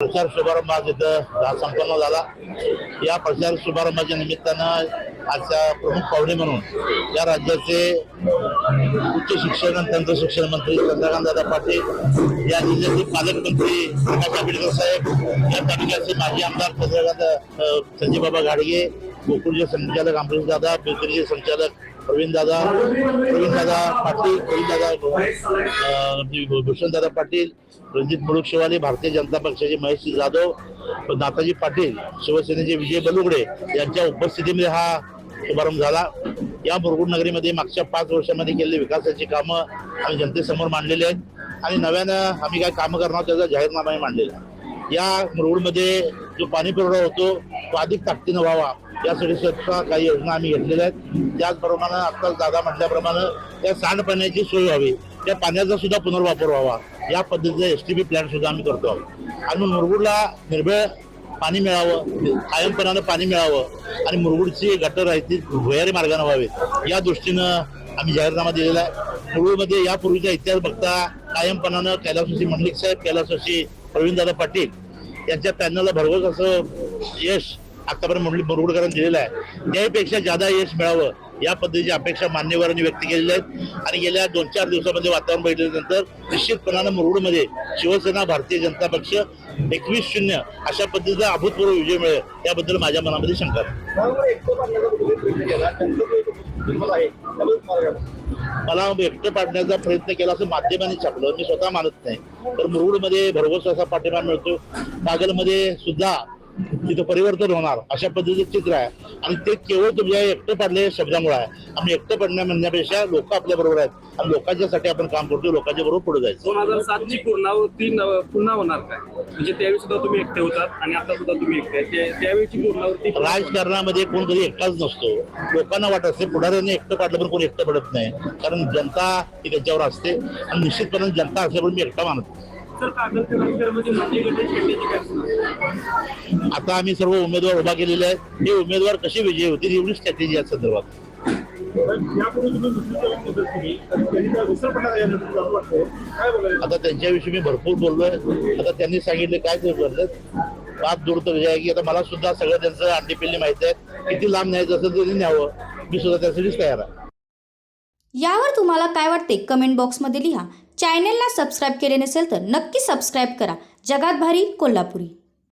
प्रचार शुभारंभ आज इथं संपन्न झाला. या प्रचार शुभारंभाच्या निमित्तानं आजच्या प्रमुख पाहुणे म्हणून या राज्याचे उच्च शिक्षण आणि तंत्र शिक्षण मंत्री चंद्रकांत दादा पाटील या जिल्ह्याचे पालकमंत्री प्रकाश आंबेडकर साहेब या तालुक्याचे माजी आमदार चंद्रकांत संजीबाबा संजयबाबा घाडगे गोकुळचे संचालक अमरीश दादा बेकरीचे संचालक प्रवीण दादा प्रवीण दादा पाटील प्रवीण दादा भूषण दादा पाटील रणजित मुळूक शिवाले भारतीय जनता पक्षाचे महेश जाधव नाताजी पाटील शिवसेनेचे विजय बलुगडे यांच्या उपस्थितीमध्ये हा शुभारंभ झाला. या मुरगुड नगरीमध्ये मागच्या पाच वर्षामध्ये केलेली विकासाची कामं आम्ही जनतेसमोर मांडलेली आहेत. आणि नव्यानं आम्ही काय कामं करणार त्याचा जाहीरनामाही मांडलेला या मुरगुडमध्ये जो पाणी पुरवठा होतो तो अधिक ताकदीनं व्हावा. यासाठी स्वच्छता काही योजना आम्ही घेतलेल्या आहेत. त्याचप्रमाणे आता दादा म्हटल्याप्रमाणे त्या सांडपाण्याची सोय व्हावी. त्या पाण्याचा सुद्धा पुनर्वापर व्हावा. या पद्धतीचा एस टी बी प्लॅन सुद्धा आम्ही करतो आहोत. आणि मुरगुडला निर्भय पाणी मिळावं कायमपणानं पाणी मिळावं आणि मुरगुडची गटर आहे ती भुयारी मार्गाने व्हावी या दृष्टीनं आम्ही जाहीरनामा दिलेला आहे. मुरगुडमध्ये यापूर्वीचा इतिहास बघता कायमपणानं कैलासवासी मंडलिक साहेब कैलासवासी प्रवीणदादा पाटील यांच्या पॅनलला भरघोस असं यश आतापर्यंत मुरली मुरगुडकरांनी दिलेलं आहे. त्याहीपेक्षा जादा यश मिळावं या पद्धतीची अपेक्षा मान्यवरांनी व्यक्त केलेल्या आहेत. आणि गेल्या दोन चार दिवसामध्ये वातावरण बैठकीनंतर निश्चितपणानं मुरुडमध्ये शिवसेना भारतीय जनता पक्ष एकवीस शून्य अशा पद्धतीचा अभूतपूर्व विजय मिळेल याबद्दल माझ्या मनामध्ये शंका मला एकटं पाडण्याचा प्रयत्न केला असं माध्यमांनी छापलं. मी स्वतः मानत नाही. तर मुरुडमध्ये भरघोस असा पाठिंबा मिळतो. कागलमध्ये सुद्धा तिथं परिवर्तन होणार अशा पद्धतीचं चित्र आहे. आणि ते केवळ तुमच्या एकटं पाडले शब्दामुळे आहे. आम्ही एकटं पडण्या म्हणण्यापेक्षा लोक आपल्या बरोबर आहेत. आणि लोकांच्यासाठी आपण काम करतो लोकांच्या बरोबर पुढे जायचं. दोन हजार सातची पूर्णावृत्ती नव- पुन्हा होणार काय? म्हणजे त्यावेळी सुद्धा तुम्ही एकटे होतात आणि आता सुद्धा तुम्ही एकटे आहे. त्यावेळीची पूर्णावृत्ती राजकारणामध्ये कोण कधी एकटाच नसतो. लोकांना वाटत असते पुढाऱ्यांनी एकटं काढलं पण कोण एकटं पडत नाही. कारण जनता ही त्याच्यावर असते आणि निश्चितपणे जनता असल्यामुळे मी एकटा मानत. सर कागलच्या राजकारणामध्ये मते गटाची शक्यतेची काय आता आम्ही सर्व उमेदवार उभा केलेले आहेत. हे उमेदवार कसे विजयी होतील एवढी स्ट्रॅटेजी या संदर्भात. असं आता त्यांच्याविषयी मी भरपूर बोललोय. आता त्यांनी सांगितले काय ते करतात पाच दूर तर विजय की आता मला सुद्धा सगळं त्यांचं अंडीपिल्ली माहिती आहे किती लांब न्यायचं असेल तरी न्यावं. मी सुद्धा त्यासाठीच तयार आहे. यावर तुम्हाला काय वाटते कमेंट बॉक्समध्ये लिहा. चॅनेलला सबस्क्राईब केले नसेल तर नक्की सबस्क्राईब करा. जगात भारी कोल्हापुरी.